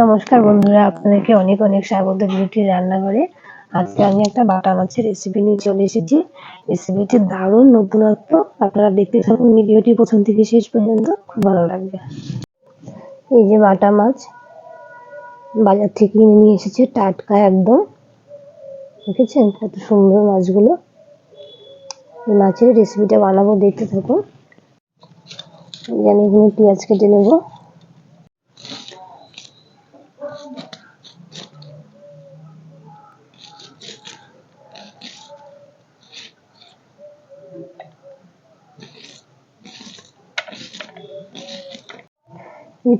নমস্কার বন্ধুরা, আপনাদেরকে অনেক অনেক স্বাগত বিউটি রান্নাঘরে। আজকে আমি একটা বাটা মাছের রেসিপি নিয়ে চলে এসেছি। রেসিপিটি দারুণ নতুনত্ব। আপনারা দেখতে থাকুন ভিডিওটি প্রথম থেকে শেষ পর্যন্ত। খুব ভালো লাগবে। এই যে বাটা মাছ বাজার থেকে কিনে নিয়ে এসেছে, টাটকা একদম। দেখেছেন কত সুন্দর মাছগুলো? এই মাছের রেসিপিটা বানাবো, দেখতে থাকুন। আমি এখানে পেঁয়াজ কেটে নেব।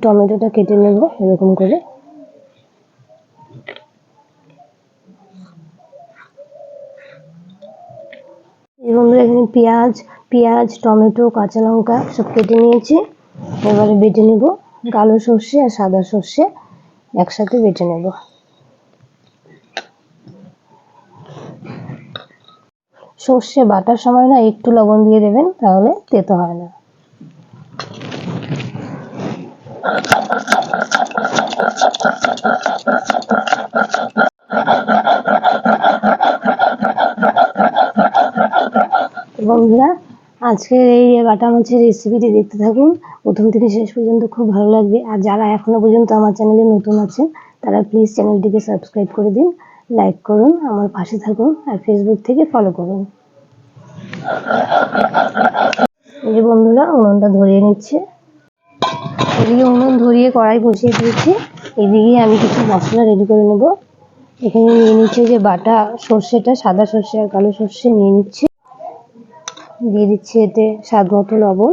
টমেটোটা কেটে নেব এরকম করে। এবং এখানে পেঁয়াজ পেঁয়াজ, টমেটো, কাঁচা লঙ্কা সব কেটে নিয়েছি। এবারে বেটে নেব কালো সর্ষে আর সাদা সর্ষে, একসাথে বেটে নেব। সর্ষে বাটার সময় না, একটু লবণ দিয়ে দেবেন, তাহলে তেতো হয় না। বন্ধুরা, আজকের এই বাটা মাছের রেসিপিটি দেখতে থাকুন। প্রথম থেকে শেষ পর্যন্ত খুব ভালো লাগবে। আর যারা এখনও পর্যন্ত আমার চ্যানেলে নতুন আছেন, তারা প্লিজ চ্যানেলটিকে সাবস্ক্রাইব করে দিন লাইক করুন, আমার পাশে থাকুন, আর ফেসবুক থেকে ফলো করুন। এই যে বন্ধুরা, উনুনটা ধরিয়ে নিচ্ছে। এদিকে উনুন ধরিয়ে কড়াই বসিয়ে দিয়েছি। এদিকে আমি কিছু মশলা রেডি করে নেব। এখানে নিয়ে নিচ্ছে যে বাটা সর্ষেটা, সাদা সর্ষে আর কালো সর্ষে নিয়ে নিচ্ছি। দিয়ে দিচ্ছি এতে স্বাদ মতো লবণ।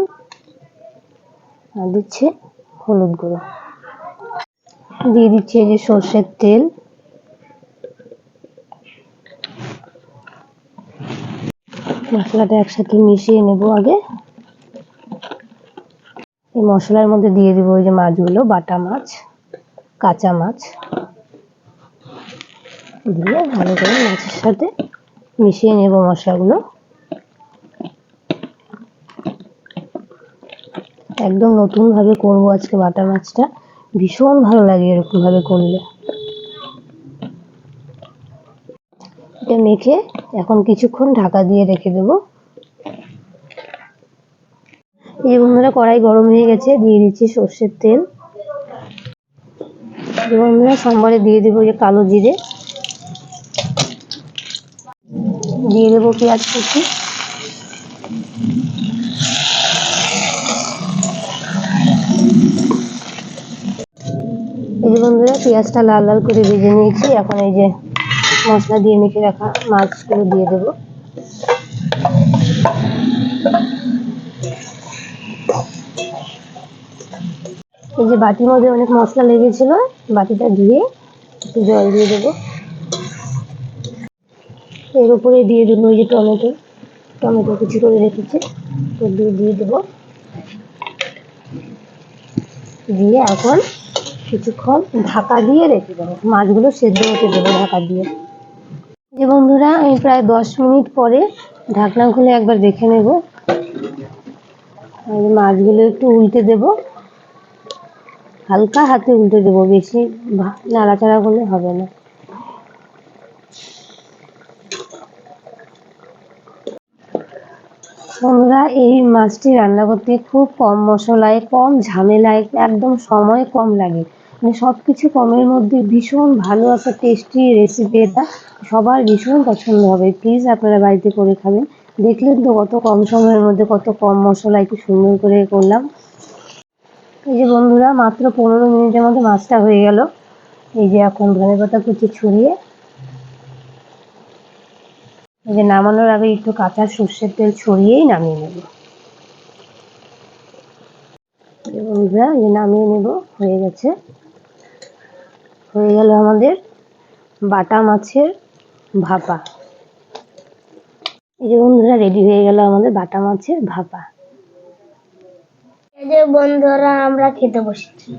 আর দিচ্ছে হলুদ গুঁড়ো। দিয়ে দিচ্ছি যে সর্ষের তেল। মশলাটা একসাথে মিশিয়ে নেব আগে। এই মশলার মধ্যে দিয়ে দিব ওই যে মাছগুলো, বাটা মাছ, কাঁচা মাছ। দিয়ে ভালো করে মাছের সাথে মিশিয়ে নেব মশলাগুলো। একদম নতুন ভাবে করব আজকে বাটা মাছটা। ভীষণ ভালো লাগে এরকম ভাবে করলে। এটা মেখে এখন কিছুক্ষণ ঢাকা দিয়ে রেখে দেব। এই বন্ধুরা, কড়াই গরম হয়ে গেছে, দিয়ে দিচ্ছি সর্ষের তেল। বন্ধুরা, সোমবারে দিয়ে দেবো যে কালো জিরে। দিয়ে দেবো পেঁয়াজ কুচি। এই যে বন্ধুরা, পেঁয়াজটা লাল লাল করে ভেজে নিয়েছি। এখন এই যে মশলা দিয়ে মেখে রাখা মাছগুলো দিয়ে দেবো। এই যে বাটির মধ্যে অনেক মশলা লেগেছিল, বাটিটা ধুয়ে একটু জল দিয়ে দেবো। এর উপরে দিয়ে দেবো ওই যে টমেটো। টমেটো কুচি করে রেখেছি তো দিয়ে দিয়ে দেবো। দিয়ে এখন কিছুক্ষণ ঢাকা দিয়ে রেখে দেবো। মাছগুলো সেদ্ধ হতে দেবো ঢাকা দিয়ে। যে বন্ধুরা, আমি প্রায় দশ মিনিট পরে ঢাকনা খুলে একবার দেখে নেব। মাছগুলো একটু উল্টে দেব। হালকা হাতে উল্টে দেব বেশি নাড়াচাড়া করলে হবে না। বন্ধুরা এই মাছটি রান্না করতে খুব কম মশলায়, কম ঝামেলায়, একদম সময় কম লাগে। মানে সব কিছু কমের মধ্যে ভীষণ ভালো একটা টেস্টি রেসিপি এটা। সবার ভীষণ পছন্দ হবে। প্লিজ আপনারা বাড়িতে করে খাবেন। দেখলেন তো কত কম সময়ের মধ্যে কত কম মশলায় কি সুন্দর করে করলাম। এই যে বন্ধুরা, মাত্র পনেরো মিনিটের মধ্যে মাছটা হয়ে গেল। এই যে এখন ধনে পাতা কুচি ছড়িয়ে, এই যে নামানোর আগে একটু কাঁচা সর্ষের তেল ছড়িয়েই নামিয়ে নেব। বন্ধুরা, এই যে নামিয়ে নেব, হয়ে গেছে। হয়ে গেল আমাদের বাটা মাছের ভাপা। এই যে বন্ধুরা, রেডি হয়ে গেল আমাদের বাটা মাছের ভাপা। এই যে বন্ধুরা আমরা খেতে বসেছি।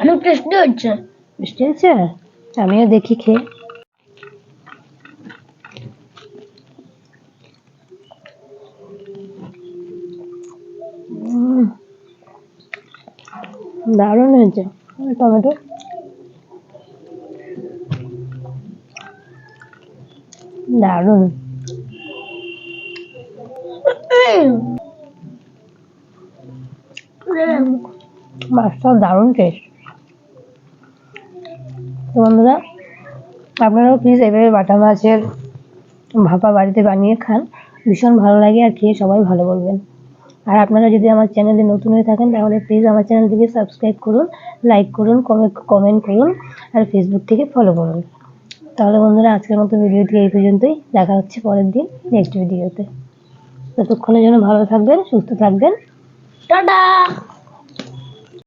অনেক টেস্টি হচ্ছে? আমিও দেখি খেয়ে। দারুণ হয়েছে। টমেটো? দারুণ। মাছটা দারুণ টেস্ট তো বন্ধুরা, আপনারাও প্লিজ এভাবে বাটা মাছের ভাপা বাড়িতে বানিয়ে খান। ভীষণ ভালো লাগে আর খেয়ে সবাই ভালো বলবেন। আর আপনারা যদি আমার চ্যানেলে নতুন হয়ে থাকেন, তাহলে প্লিজ আমার চ্যানেলটিকে সাবস্ক্রাইব করুন লাইক করুন কমেন্ট করুন, আর ফেসবুক থেকে ফলো করুন। তাহলে বন্ধুরা, আজকের মতো ভিডিওটি এই পর্যন্তই। দেখা হচ্ছে পরের দিন নেক্সট ভিডিওতে ততক্ষণের জন্য ভালো থাকবেন, সুস্থ থাকবেন। টাটা!